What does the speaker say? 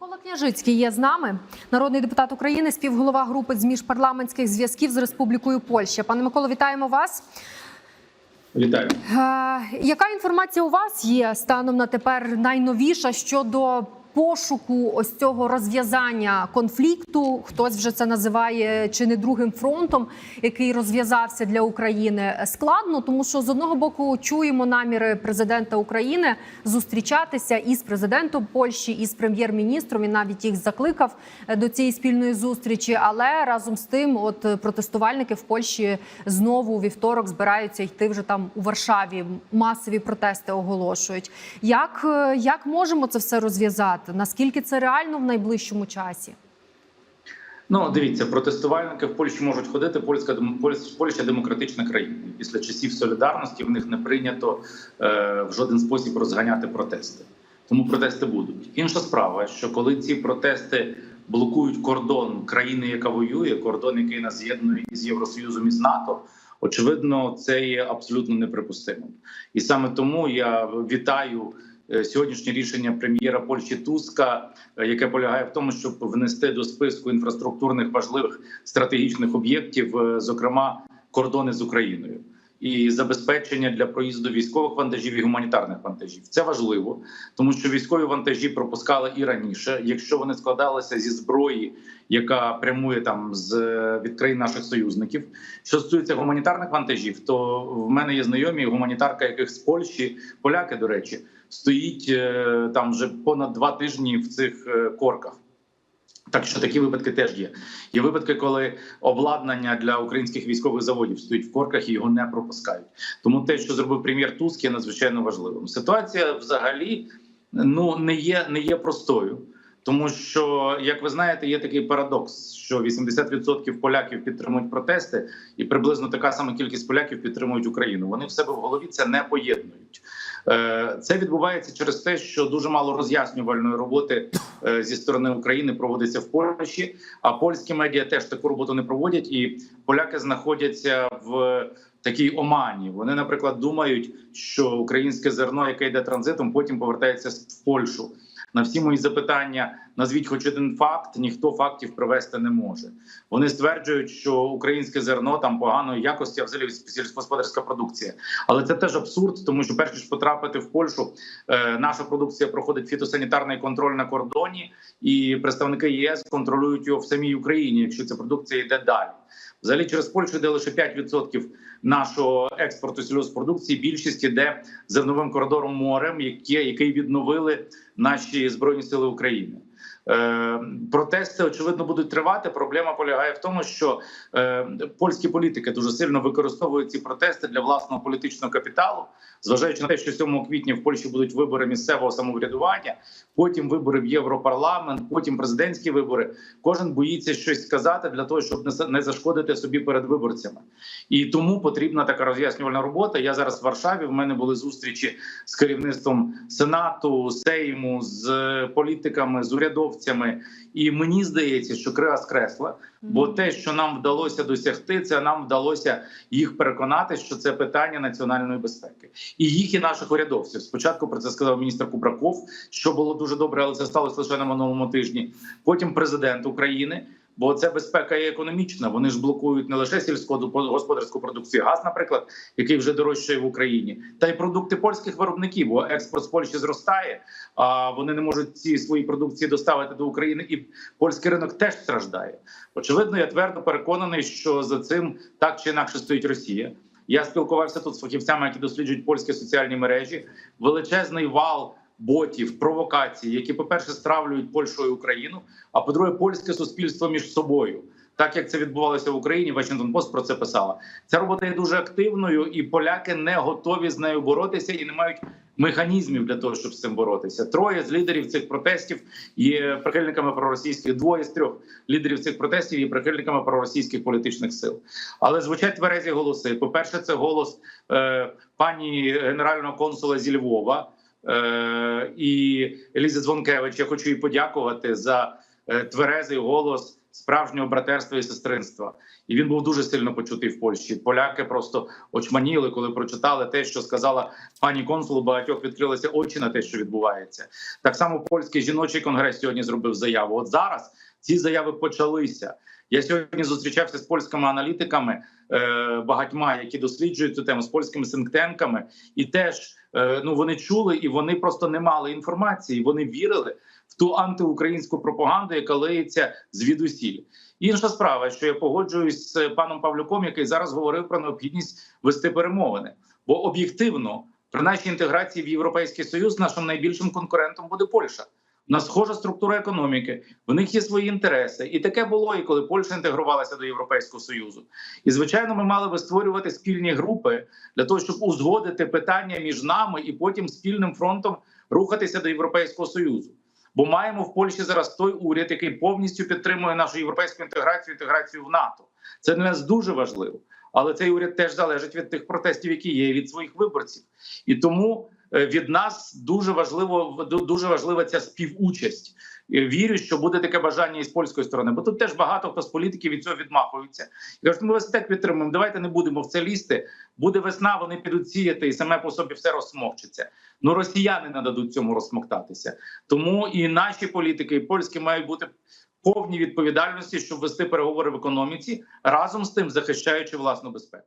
Микола Княжицький є з нами, народний депутат України, співголова групи з міжпарламентських зв'язків з Республікою Польща. Пане Миколо, вітаємо вас. Вітаю. Е, яка інформація у вас є станом на тепер найновіша щодо пошуку ось цього розв'язання конфлікту? Хтось вже це називає чи не другим фронтом, який розв'язався для України складно, тому що з одного боку чуємо наміри президента України зустрічатися із президентом Польщі, і з прем'єр-міністром. і навіть їх закликав е, до цієї спільної зустрічі. Але разом з тим, от е, протестувальники в Польщі знову у вівторок збираються йти вже там у Варшаві. Масові протести оголошують. Як, е, як можемо це все розв'язати? Наскільки це реально в найближчому часі? Ну дивіться, протестувальники в Польщі можуть ходити. Польська Польща демократична країна. Після часів солідарності в них не прийнято е, в жоден спосіб розганяти протести. Тому протести будуть. Інша справа, що коли ці протести блокують кордон країни, яка воює, кордон, який нас з'єднує із Євросоюзом і з НАТО. Очевидно, це є абсолютно неприпустимим, і саме тому я вітаю сьогоднішнє рішення прем'єра Польщі Туска, е, яке полягає в тому, щоб внести до списку інфраструктурних важливих стратегічних об'єктів, е, зокрема кордони з Україною. І забезпечення для проїзду військових вантажів і гуманітарних вантажів це важливо, тому що військові вантажі пропускали і раніше, якщо вони складалися зі зброї, яка прямує там з е, від країн наших союзників. Що стосується гуманітарних вантажів, то в мене є знайомі гуманітарка, яких з Польщі, поляки, до речі, стоїть е, там вже понад два тижні в цих е, корках. Так що такі випадки теж є. Є випадки, коли обладнання для українських військових заводів стоїть в корках і його не пропускають. Тому те, що зробив прем'єр Туск, є надзвичайно важливим. Ситуація взагалі ну не є не є простою. Тому що, як ви знаєте, є такий парадокс, що 80% поляків підтримують протести, і приблизно така сама кількість поляків підтримують Україну. Вони в себе в голові це не поєднують. Е, Це відбувається через те, що дуже мало роз'яснювальної роботи е, зі сторони України проводиться в Польщі. А польські медіа теж таку роботу не проводять, і поляки знаходяться в такій омані. Вони, наприклад, думають, що українське зерно, яке йде транзитом, потім повертається в Польщу. На всі мої запитання назвіть хоч один факт, ніхто фактів привести не може. Вони стверджують, що українське зерно там поганої якості, а взагалі сільськогосподарська продукція. Але це теж абсурд, тому що перш ніж потрапити в Польщу, е, наша продукція проходить фітосанітарний контроль на кордоні, і представники ЄС контролюють його в самій Україні, якщо ця продукція йде далі. Взагалі через Польщу йде лише 5% нашого експорту сільгоспродукції. Більшість іде зерновим коридором морем, який відновили наші збройні сили України. Е, протести очевидно будуть тривати. Проблема полягає в тому, що е, польські політики дуже сильно використовують ці протести для власного політичного капіталу, зважаючи на те, що 7 квітня в Польщі будуть вибори місцевого самоврядування, потім вибори в Європарламент, потім президентські вибори. Кожен боїться щось сказати для того, щоб не за- не зашкодити собі перед виборцями. І тому потрібна така роз'яснювальна робота. Я зараз в Варшаві. В мене були зустрічі з керівництвом сенату, сейму, з політиками, з урядовцями. І мені здається, що крига скресла, бо те, що нам вдалося досягти, це нам вдалося їх переконати, що це питання національної безпеки, і їх і наших урядовців. Спочатку про це сказав міністр Кубраков, що було дуже добре, але це сталося лише на минулому тижні. Потім президент України. Бо це безпека і економічна. Вони ж блокують не лише сільськогосподарську продукцію, газ, наприклад, який вже дорожчає в Україні, та й продукти польських виробників. Бо експорт з Польщі зростає, а вони не можуть ці свої продукції доставити до України, і польський ринок теж страждає. Очевидно, я твердо переконаний, що за цим так чи інакше стоїть Росія. Я спілкувався тут з фахівцями, які досліджують польські соціальні мережі. Величезний вал ботів, провокацій, які, по-перше, стравлюють Польщу і Україну, а по-друге, польське суспільство між собою. Так як це відбувалося в Україні, Washington Post про це писала. Ця робота є дуже активною, і поляки не готові з нею боротися і не мають механізмів для того, щоб з цим боротися. Троє з лідерів цих протестів є прихильниками проросійських. Двоє з трьох лідерів цих протестів є прихильниками проросійських політичних сил. Але звучать тверезі голоси. По перше, це голос е, пані генерального консула зі Львова. Е, і Еліза Дзвонкевич, я хочу їй подякувати за е, тверезий голос справжнього братерства і сестринства. І він був дуже сильно почутий в Польщі. Поляки просто очманіли, коли прочитали те, що сказала пані консул. Багатьох відкрилися очі на те, що відбувається. Так само польський жіночий конгрес сьогодні зробив заяву. От зараз ці заяви почалися. Я сьогодні зустрічався з польськими аналітиками, е, багатьма, які досліджують цю тему з польськими синктенками, і теж е, ну вони чули і вони просто не мали інформації. Вони вірили в ту антиукраїнську пропаганду, яка лиється звідусіль. Інша справа, що я погоджуюсь з паном Павлюком, який зараз говорив про необхідність вести перемовини, бо об'єктивно при нашій інтеграції в Європейський Союз нашим найбільшим конкурентом буде Польща. У нас схожа структура економіки, в них є свої інтереси, і таке було і коли Польща інтегрувалася до Європейського союзу. І звичайно, ми мали би створювати спільні групи для того, щоб узгодити питання між нами і потім спільним фронтом рухатися до Європейського союзу. Бо маємо в Польщі зараз той уряд, який повністю підтримує нашу європейську інтеграцію, інтеграцію в НАТО. Це для нас дуже важливо. Але цей уряд теж залежить від тих протестів, які є, від своїх виборців. І тому від нас дуже важливо дуже важлива ця співучасть. Е, Вірю, що буде таке бажання і з польської сторони, бо тут теж багато хто з політиків від цього відмахуються. І кажуть, ми вас так підтримуємо. Давайте не будемо в це лізти. Буде весна, вони підуть сіяти, і саме по собі все розсмокчеться. Ну росіяни не дадуть цьому розсмоктатися. Тому і наші політики, і польські мають бути повні відповідальності, щоб вести переговори в економіці разом з тим захищаючи власну безпеку.